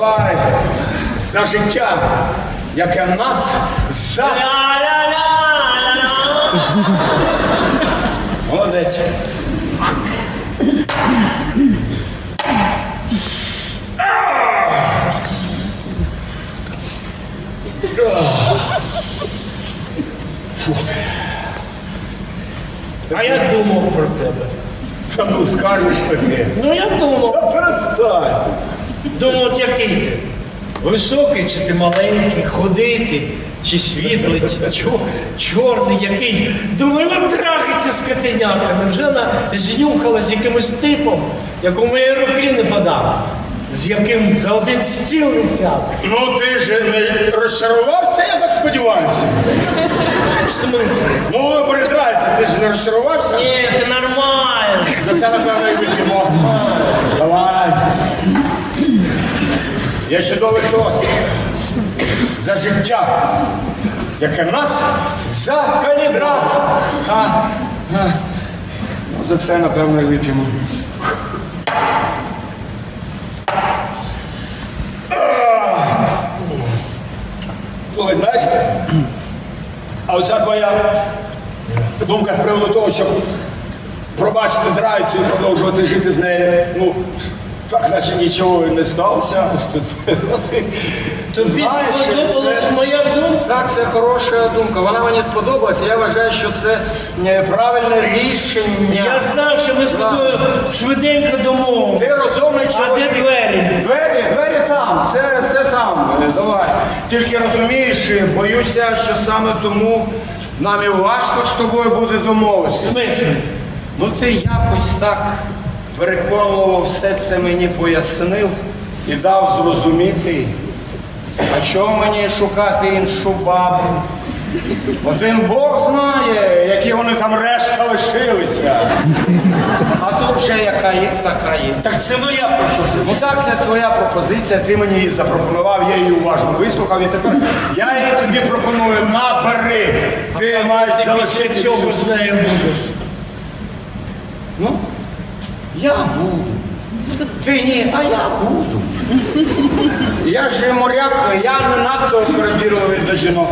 Давай за життя, яке нас за. Молодець. А я думав про тебе. Та ну скажеш таке. Ну я думав. Та перестань. Думав, от який ти? Високий чи ти маленький, ходий ти, чи світлий, чи чо- чорний який. Думаю, от трахиться з котеняками. Вже вона знюхала з якимось типом, якому я руки не подав, з яким за один стіл не сяде. Ну ти ж не розчарувався, я так сподіваюся. В смислі? Ну, передрається, ти ж не розчарувався? Ні, ти нормально. За це, напевно, і вип'ємо. Давай. Є чудовий тост. За життя, яке нас закалібрало. За це, напевно, і вип'ємо. Слухай, знаєш, а оця твоя думка з приводу того, щоб пробачити драйцю і продовжувати жити з нею, ну, так наче нічого і не сталося. Тобі Знаєш, сподобалась це- моя думка? Так, це хороша думка. Вона мені сподобалася. Я вважаю, що це е, правильне рішення. Я знав, що ми з тобою швиденько домовимося. Ти розумний А де чоловік. двері? Двері, двері там, все, все там. Е, Давай. Тільки розумієш, е, боюся, що саме тому нам і важко з тобою буде В домовитися. смислі? Ну ти якось так переконливо все це мені пояснив і дав зрозуміти. А чого мені шукати іншу бабу? Один Бог знає, які вони там решта лишилися. А тут вже яка є, така є. Так це моя пропозиція. Ну так, це твоя пропозиція, ти мені її запропонував, я її уважно вислухав і тепер я її тобі пропоную, набери. Ти маєш Ти залишити цього з нею будеш. Ну, я буду. Ти ні, а я буду. Я ж моряк, я не надто перебірливий до жінок.